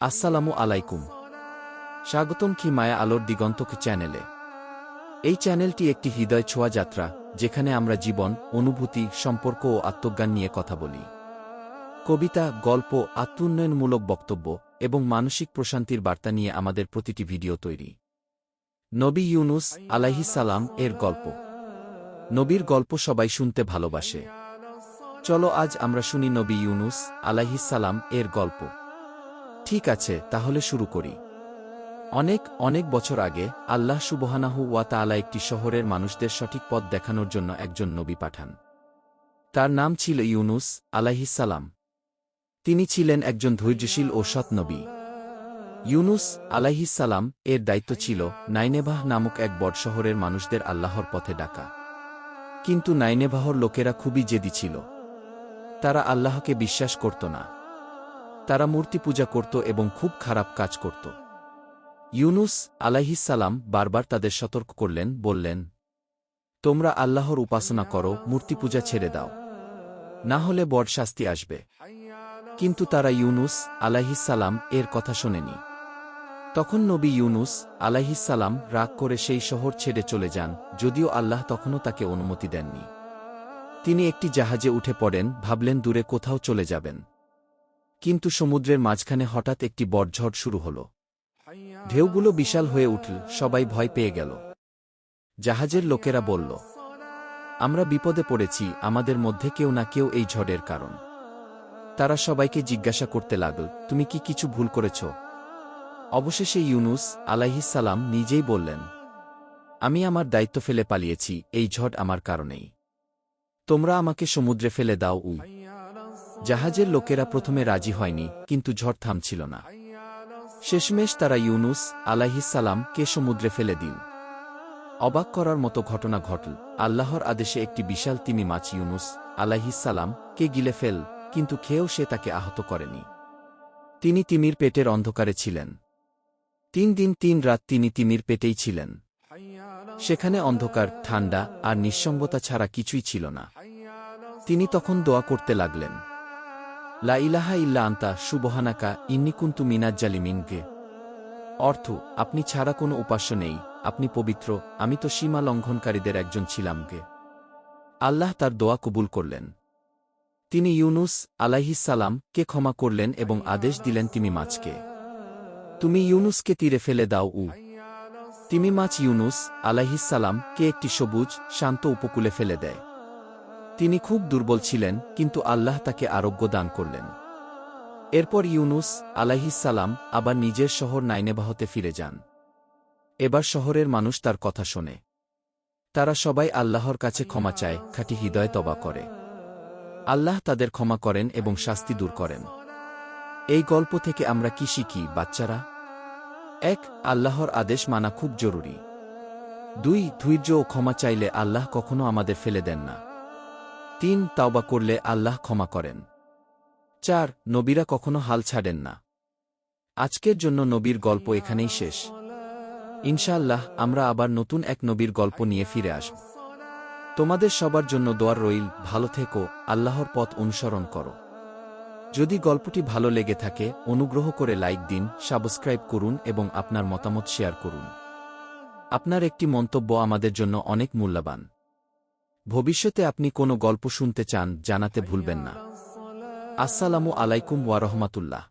আসসালামু আলাইকুম। স্বাগতম কি মায়া আলোর দিগন্তক চ্যানেলে। এই চ্যানেলটি একটি হৃদয় ছোঁয়া যাত্রা, যেখানে আমরা জীবন, অনুভূতি, সম্পর্ক ও আত্মজ্ঞান নিয়ে কথা বলি। কবিতা, গল্প, আত্মোন্নয়নমূলক বক্তব্য এবং মানসিক প্রশান্তির বার্তা নিয়ে আমাদের প্রতিটি ভিডিও তৈরি। নবী ইউনুস সালাম এর গল্প। নবীর গল্প সবাই শুনতে ভালোবাসে। চলো আজ আমরা শুনি নবী ইউনুস সালাম এর গল্প। ঠিক আছে, তাহলে শুরু করি। অনেক অনেক বছর আগে, আল্লাহ সুবহানাহু ওয়া তাআলা একটি শহরের মানুষদের সঠিক পথ দেখানোর জন্য একজন নবী পাঠান। তার নাম ছিল ইউনুস আলাইহিসসালাম তিনি ছিলেন একজন ধৈর্যশীল ও সৎ নবী। ইউনুস আলাইহিস সালাম, এর দায়িত্ব ছিল নাইনেবাহ নামক এক বড় শহরের মানুষদের আল্লাহর পথে ডাকা। কিন্তু নাইনেবাহর লোকেরা খুবই জেদি ছিল। তারা আল্লাহকে বিশ্বাস করত না। তারা মূর্তি পূজা করত এবং খুব খারাপ কাজ করত। ইউনুস আলাইহিসালাম বারবার তাদের সতর্ক করলেন, বললেন, তোমরা আল্লাহর উপাসনা করো, মূর্তি পূজা ছেড়ে দাও। না হলে বড় শাস্তি আসবে। কিন্তু তারা ইউনুস আলাইহিসালাম এর কথা শোনেনি। তখন নবী ইউনুস আলাইহিসালাম রাগ করে সেই শহর ছেড়ে চলে যান, যদিও আল্লাহ তখনও তাকে অনুমতি দেননি। তিনি একটি জাহাজে উঠে পড়েন, ভাবলেন দূরে কোথাও চলে যাবেন। কিন্তু সমুদ্রের মাঝখানে হঠাৎ একটি বড়ঝড় শুরু হল। ঢেউগুলো বিশাল হয়ে উঠল, সবাই ভয় পেয়ে গেল। জাহাজের লোকেরা বলল, আমরা বিপদে পড়েছি, আমাদের মধ্যে কেউ না কেউ এই ঝড়ের কারণ। তারা সবাইকে জিজ্ঞাসা করতে লাগল, তুমি কি কিছু ভুল করেছ? অবশেষে ইউনুস আলাইহিসালাম নিজেই বললেন, আমি আমার দায়িত্ব ফেলে পালিয়েছি, এই ঝড় আমার কারণেই। তোমরা আমাকে সমুদ্রে ফেলে দাও উ জাহাজের লোকেরা প্রথমে রাজি হয়নি, কিন্তু ঝড় থামছিল না। শেষমেশ তারা ইউনুস কে সমুদ্রে ফেলে দিল। অবাক করার মতো ঘটনা ঘটল। আল্লাহর আদেশে একটি বিশাল তিমি মাছ ইউনুস কে গিলে ফেল, কিন্তু খেয়েও সে তাকে আহত করেনি। তিনি তিমির পেটের অন্ধকারে ছিলেন। তিন দিন তিন রাত তিনি তিমির পেটেই ছিলেন। সেখানে অন্ধকার, ঠান্ডা আর নিঃসঙ্গতা ছাড়া কিছুই ছিল না। তিনি তখন দোয়া করতে লাগলেন। লা ইলাহা ইল্লা আন্তা সুবহানাকা ইন্নিকুন্তু মিনাজ্জালিমিনকে অর্থ, আপনি ছাড়া কোনো উপাস্য নেই, আপনি পবিত্র, আমি তো সীমা লঙ্ঘনকারীদের একজন ছিলাম গে। আল্লাহ তার দোয়া কবুল করলেন। তিনি ইউনুস আলাইহিসালাম কে ক্ষমা করলেন এবং আদেশ দিলেন তিনি মাছকে। তুমি ইউনুসকে তীরে ফেলে দাও উ। তিমি মাছ ইউনুস আলাইহিসালাম কে একটি সবুজ, শান্ত উপকূলে ফেলে দেয়। তিনি খুব দুর্বল ছিলেন, কিন্তু আল্লাহ তাকে আরোগ্য দান করলেন। এরপর ইউনুস আলাইহিসালাম আবার নিজের শহর নাইনেবাহতে ফিরে যান। এবার শহরের মানুষ তার কথা শোনে। তারা সবাই আল্লাহর কাছে ক্ষমা চায়, খাঁটি হৃদয় তবা করে। আল্লাহ তাদের ক্ষমা করেন এবং শাস্তি দূর করেন। এই গল্প থেকে আমরা কি শিখি, বাচ্চারা? এক, আল্লাহর আদেশ মানা খুব জরুরি। দুই, ধৈর্য ও ক্ষমা চাইলে আল্লাহ কখনো আমাদের ফেলে দেন না। তিন তাওবা করলে আল্লাহ ক্ষমা করেন। চার, নবীরা কখনো হাল ছাড়েন না। আজকের জন্য নবীর গল্প এখানেই শেষ। ইনশাআল্লাহ, আমরা আবার নতুন এক নবীর গল্প নিয়ে ফিরে আসব। তোমাদের সবার জন্য দোয়ার রইল, ভালো থেকো, আল্লাহর পথ অনুসরণ করো। যদি গল্পটি ভালো লেগে থাকে, অনুগ্রহ করে লাইক দিন, সাবস্ক্রাইব করুন এবং আপনার মতামত শেয়ার করুন। আপনার একটি মন্তব্য আমাদের জন্য অনেক মূল্যবান। ভবিষ্যতে আপনি কোনো গল্প শুনতে চান জানাতে ভুলবেন না। আসসালামু আলাইকুম ওয়া রহমাতুল্লাহ।